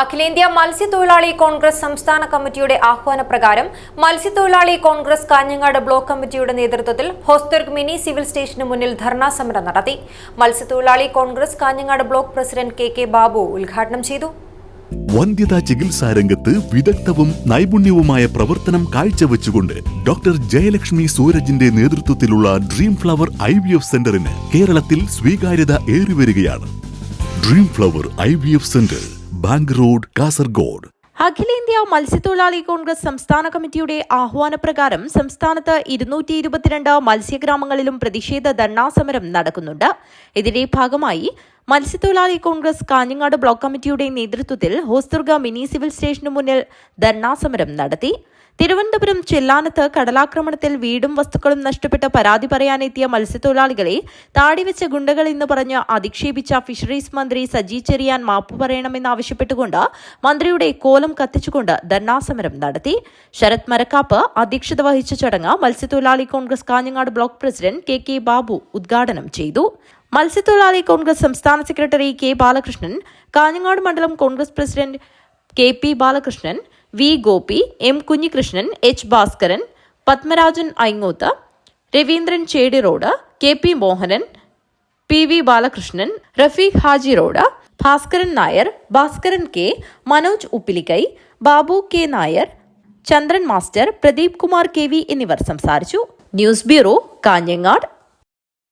അഖിലേന്ത്യാ മത്സ്യത്തൊഴിലാളി കോൺഗ്രസ് സംസ്ഥാന കമ്മിറ്റിയുടെ ആഹ്വാനപ്രകാരം മത്സ്യത്തൊഴിലാളി കോൺഗ്രസ് കാഞ്ഞങ്ങാട് ബ്ലോക്ക് കമ്മിറ്റിയുടെ നേതൃത്വത്തിൽ ഹോസ്ദുർഗ് മിനി സിവിൽ സ്റ്റേഷന് മുന്നിൽ ധർണാ സമരം നടത്തി. മത്സ്യത്തൊഴിലാളി Congress Kanhangad block president K K Babu ഉദ്ഘാടനം ചെയ്തു. വന്ധ്യതാ ചികിത്സാ രംഗത്ത് വിദഗ്ധവും നൈപുണ്യവുമായ പ്രവർത്തനം കാഴ്ചവെച്ചുകൊണ്ട് ഡോക്ടർ ജയലക്ഷ്മി സൂരജിന്റെ നേതൃത്വത്തിലുള്ള dream flower I V F സെന്ററിന് കേരളത്തിൽ സ്വീകാര്യത ഏറിവരികയാണ്. Dream flower I V F centre. Bank road Kasaragod. അഖിലേന്ത്യാ മത്സ്യത്തൊഴിലാളി കോൺഗ്രസ് സംസ്ഥാന കമ്മിറ്റിയുടെ ആഹ്വാനപ്രകാരം സംസ്ഥാനത്ത് ഇരുന്നൂറ്റി ഇരുപത്തിരണ്ട് മത്സ്യഗ്രാമങ്ങളിലും പ്രതിഷേധ ധർണാ സമരം നടക്കുന്നുണ്ട്. ഇതിന്റെ ഭാഗമായി മത്സ്യത്തൊഴിലാളി കോൺഗ്രസ് കാഞ്ഞങ്ങാട് ബ്ലോക്ക് കമ്മിറ്റിയുടെ നേതൃത്വത്തിൽ ഹോസ്ദുർഗ മിനി സിവിൽ സ്റ്റേഷനു മുന്നിൽ ധർണാസമരം നടത്തി. തിരുവനന്തപുരം ചെല്ലാനത്ത് കടലാക്രമണത്തിൽ വീടും വസ്തുക്കളും നഷ്ടപ്പെട്ട പരാതി പറയാനെത്തിയ മത്സ്യത്തൊഴിലാളികളെ താടിവെച്ച ഗുണ്ടകൾ എന്ന് പറഞ്ഞ് അധിക്ഷേപിച്ച ഫിഷറീസ് മന്ത്രി സജി ചെറിയാൻ മാപ്പ് പറയണമെന്നാവശ്യപ്പെട്ടുകൊണ്ട് മന്ത്രിയുടെ കോലം കത്തിച്ചുകൊണ്ട് ധർണാസമരം നടത്തി. ശരത് മരക്കാപ്പ് അധ്യക്ഷത വഹിച്ച ചടങ്ങ് മത്സ്യത്തൊഴിലാളി Congress Kanhangad block president K K Babu ഉദ്ഘാടനം ചെയ്തു. മത്സ്യത്തൊഴിലാളി കോൺഗ്രസ് സംസ്ഥാന സെക്രട്ടറി കെ ബാലകൃഷ്ണൻ കാഞ്ഞങ്ങാട് മണ്ഡലം Congress president K P Balakrishnan V Gopi M Kunhikrishnan H Bhaskaran Padmarajan Aingoth Raveendran ചേടിറോഡ് K P Mohanan P V Balakrishnan Rafeeq Haji road Bhaskaran Nair Bhaskaran K Manoj Uppilikkai Babu K Nair Chandran master Pradeep Kumar K V എന്നിവർ സംസാരിച്ചു. News bureau Kanhangad.